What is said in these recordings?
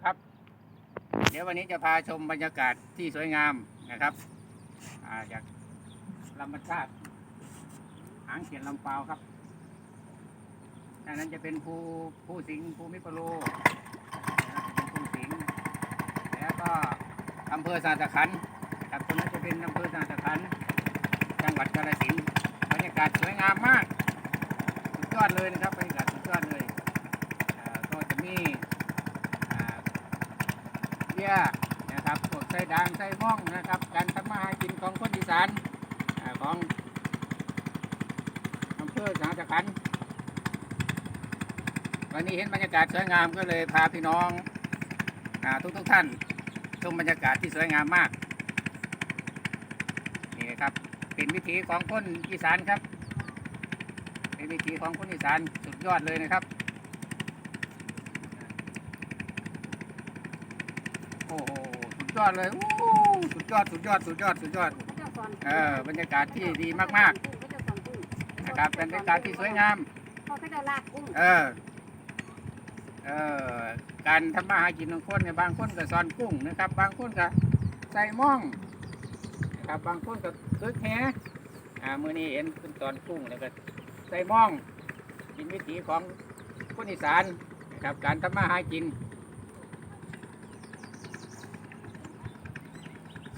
นะครับ เดี๋ยววันนี้จะพาชมบรรยากาศที่สวยงามนะครับอาจากลำบรรชาติหางเขียนลำเปาวครับด้านนั้นจะเป็นภูภูสิงภูมิปโลนะครับจะเป็นภูสิงแล้วก็อำเภอสาตะขันครับตรงนั้นจะเป็นอำเภอสาตะขันจังหวัดกาฬสินธุ์บรรยากาศสวยงามมากสุดยอดเลยนะครับบรรยากาศสุดยอดเลยก็จะมี ชียนะครับพวกไส้ด่างไส้ม่องนะครับ การทำมาหากินของคนอีสานของอำเภอสางตะขันวันนี้เห็นบรรยากาศสวยงามก็เลยพาพี่น้องทุกทุกๆท่านชมบรรยากาศที่สวยงามมากนี่ครับเป็นวิถีของคนอีสานครับ เป็นวิถีของคนอีสานสุดยอดเลยนะครับ โอ้โหสุดยอดเลยโอ้สุดยอดสุดยอดสุดยอดสุดยอด เออบรรยากาศที่ดีมากๆ นะครับเป็นบรรยากาศที่สวยงามเขาก็จะลากกุ้งเออเออการทำมาหากินของคนเนี่ยบางคนก็สอนกุ้งนะครับ บางคนก็ใส่ม่องนะครับบางคนก็คึกแหอ่ามื่อนี้เห็นเป็นตอนกุ้งแล้วก็ใส่ม่องกินวิถีของคนอีสานนะครับการทำมาหากิน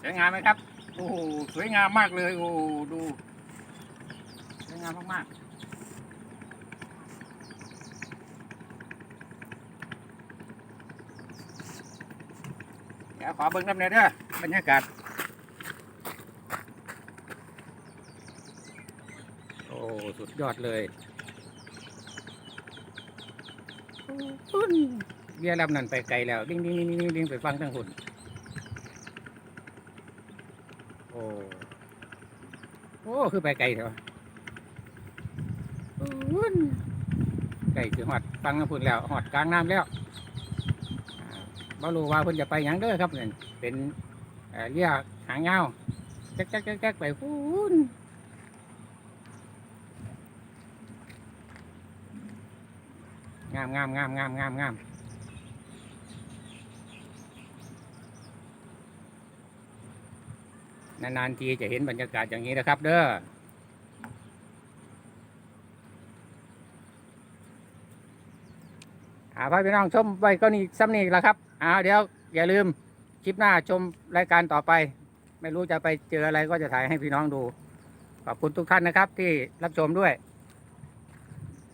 สวยงามไหมครับ โอ้โหสวยงามมากเลย โอ้โหดูสวยงามมากๆเดี๋ยวขอเบิ้งน้ำเนยเด้อบรรยากาศ โอ้ สุดยอดเลยอุ่นเบียร์ลำนั้นไปไกลแล้วดิ้งดิ้งดิ้งดิ้งดิ้งไปฟังทั้งหุ่น โอ้โอ้คือไปไกลเถอะอุ่นไกลคือหอดฟังทั้งหุ่นแล้วหอดกลางน้ำแล้วบ่รู้ว่าเพิ่นจะไปหยังเด้อครับนี่เป็นเอ่อเรียกหางยาวแจ๊กแจ๊กแจ๊กแจ๊กไปฟูนงามงามงามงามงามงาม นานๆทีจะเห็นบรรยากาศอย่างนี้นะครับ เด้ออาพ่อพี่น้องชมไปก็นี่ซ้ำนี่แหละครับอ่าเดี๋ยวอย่าลืมคลิปหน้าชมรายการต่อไป ไม่รู้จะไปเจออะไรก็จะถ่ายให้พี่น้องดู ขอบคุณทุกท่านนะครับที่รับชมด้วย